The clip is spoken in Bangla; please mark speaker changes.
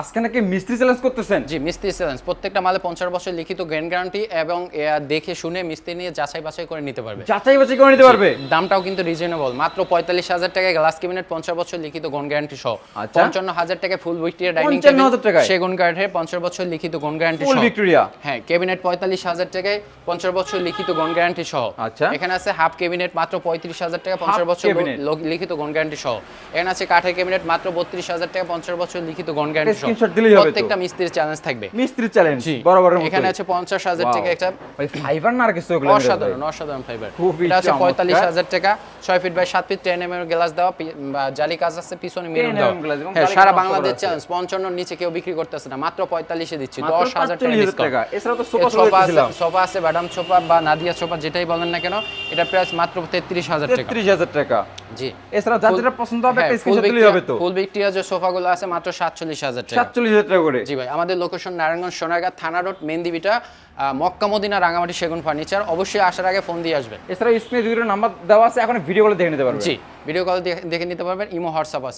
Speaker 1: আজকে নাকি মিস্ত্রি চ্যালেঞ্জ করতেছেন?
Speaker 2: জি মিস্ত্রি চ্যালেঞ্জ প্রত্যেকটা মালে পঞ্চাশ বছর লিখিত গ্যান গ্যারান্টি এবং দেখে শুনে মিস্ত্রি নিয়ে যাচাই বাছাই করে নিতে পারবে।
Speaker 1: যাচাই বাছাই করে নিতে পারবে?
Speaker 2: দামটাও কিন্তু রিজনেবল মাত্র পঁয়তাল্লিশ হাজার টাকায় গ্লাস ক্যাবিনেট পঞ্চাশ বছর লিখিত গন গ্যারান্টি সহ।
Speaker 1: আচ্ছা।
Speaker 2: পঞ্চান্ন হাজার টাকায় ফুল উইটিয়ার ডাইনিং
Speaker 1: 55,000 টাকায়?
Speaker 2: সেগুন কাঠের পঞ্চাশ বছর লিখিত গন গ্যারান্টি
Speaker 1: ফুল ভিক্টোরিয়া
Speaker 2: হ্যাঁ ক্যাবিনেট পঁয়তাল্লিশ হাজার টাকায় পঞ্চাশ বছর লিখিত গন গ্যারান্টি সহ।
Speaker 1: আচ্ছা।
Speaker 2: এখানে আছে হাফ ক্যাবিনেট মাত্র পঁয়ত্রিশ হাজার টাকা পঞ্চাশ বছর লিখিত গন গ্যারান্টি সহ। এখানে আছে কাঠের ক্যাবিনেট মাত্র বত্রিশ হাজার টাকা পঞ্চাশ বছর লিখিত গন গ্যারান্টি সহ।
Speaker 1: Screenshot দিলেই হবে তো।
Speaker 2: প্রত্যেকটা মিস্ত্রির চ্যালেঞ্জ থাকবে।
Speaker 1: মিস্ত্রি চ্যালেঞ্জ
Speaker 2: জি।
Speaker 1: বরাবর
Speaker 2: এখানে আছে পঞ্চাশ হাজার টাকা একটা
Speaker 1: ভাই ফাইবার না আর কিছু ওগুলো
Speaker 2: অসাধারণ অসাধারণ ফাইবার এটা। পঁয়তাল্লিশ হাজার টাকা। ছয় ফিট বাই সাত ফিট টেন এম এর গ্লাস দেওয়া জালি কাজ আছে পিছনে মিরর
Speaker 1: 10
Speaker 2: দেওয়া।
Speaker 1: mm এবং
Speaker 2: হ্যাঁ সারা বাংলাদেশ
Speaker 1: আছে।
Speaker 2: চ্যালেঞ্জ পঞ্চান্নর নিচে কেউ বিক্রি করতেছে না মাত্র পঁয়তাল্লিশে দিচ্ছি
Speaker 1: মাত্র
Speaker 2: দশ হাজার টাকা ডিসকাউন্ট।
Speaker 1: এছাড়া তো সোফা
Speaker 2: সোফা আছে সোফা আছে বাদাম সোফা বা নাদিয়া সোফা যেটাই বলেন না কেন এটা প্রাইস মাত্র তেত্রিশ হাজার টাকা।
Speaker 1: তেত্রিশ হাজার টাকা।
Speaker 2: জি।
Speaker 1: এছাড়া যেটা পছন্দ হবে
Speaker 2: হ্যাঁ,
Speaker 1: একটা স্ক্রিনশট দিলেই হবে তো।
Speaker 2: ফুল ভিক্টোরিয়া যে সোফাগুলো আছে মাত্র সাতচল্লিশ হাজার টাকা।
Speaker 1: সাতচল্লিশ হাজার টাকা করে।
Speaker 2: জি ভাই আমাদের লোকেশন নারায়ণগঞ্জ সোনারগাঁ থানা road Mendibita Mecca Medina Rangamati সেগুন ফার্নিচার অবশ্যই আসার আগে ফোন দিয়ে আসবেন।
Speaker 1: এছাড়া স্ক্রিনে দুটো নাম্বার দেওয়া আছে এখন ভিডিও কলে দেখে নিতে পারবে
Speaker 2: জি ভিডিও কল দেখে নিতে পারবেন ইমো হোয়াটসঅ্যাপ আছে।